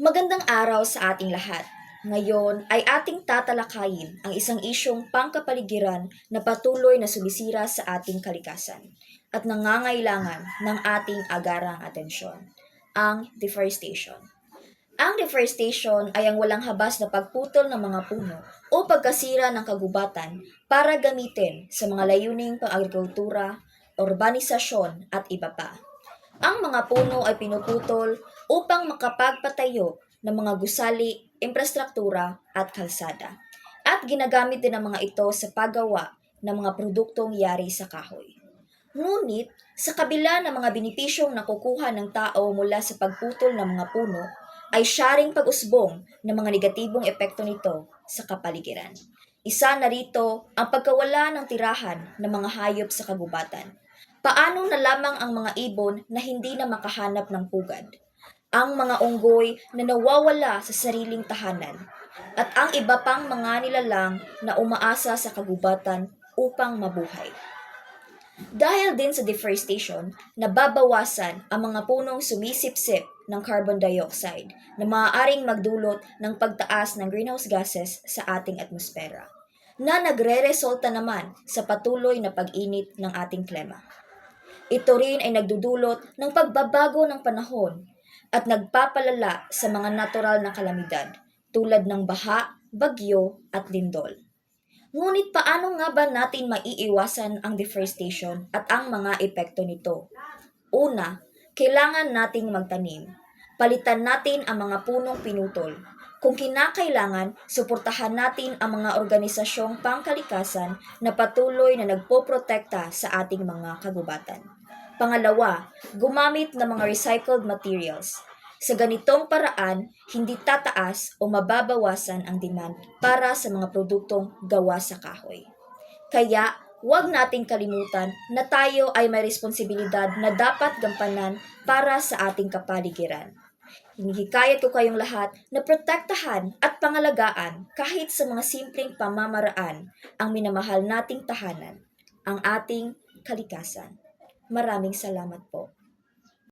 Magandang araw sa ating lahat. Ngayon ay ating tatalakayin ang isang isyong pangkapaligiran na patuloy na sumisira sa ating kalikasan at nangangailangan ng ating agarang atensyon, ang deforestation. Ang deforestation ay ang walang habas na pagputol ng mga puno o pagkasira ng kagubatan para gamitin sa mga layuning pang-agrikultura, urbanisasyon at iba pa. Ang mga puno ay pinuputol upang makapagpatayo ng mga gusali, infrastruktura at kalsada. At ginagamit din ang mga ito sa paggawa ng mga produktong yari sa kahoy. Ngunit, sa kabila ng mga benepisyong nakukuha ng tao mula sa pagputol ng mga puno, ay syaring pag-usbong ng mga negatibong epekto nito sa kapaligiran. Isa na rito ang pagkawala ng tirahan ng mga hayop sa kagubatan. Paano na lamang ang mga ibon na hindi na makahanap ng pugad? Ang mga unggoy na nawawala sa sariling tahanan at ang iba pang mga nilalang na umaasa sa kagubatan upang mabuhay. Dahil din sa deforestation, nababawasan ang mga punong sumisipsip ng carbon dioxide na maaaring magdulot ng pagtaas ng greenhouse gases sa ating atmosfera na nagre-resulta naman sa patuloy na pag-init ng ating klima. Ito rin ay nagdudulot ng pagbabago ng panahon at nagpapalala sa mga natural na kalamidad tulad ng baha, bagyo at lindol. Ngunit paano nga ba natin maiiwasan ang deforestation at ang mga epekto nito? Una, kailangan nating magtanim. Palitan natin ang mga punong pinutol. Kung kinakailangan, suportahan natin ang mga organisasyong pangkalikasan na patuloy na nagpoprotekta sa ating mga kagubatan. Pangalawa, gumamit ng mga recycled materials. Sa ganitong paraan, hindi tataas o mababawasan ang demand para sa mga produktong gawa sa kahoy. Kaya, huwag nating kalimutan na tayo ay may responsibilidad na dapat gampanan para sa ating kapaligiran. Hinihikayat ko kayong lahat na protektahan at pangalagaan kahit sa mga simpleng pamamaraan ang minamahal nating tahanan, ang ating kalikasan. Maraming salamat po.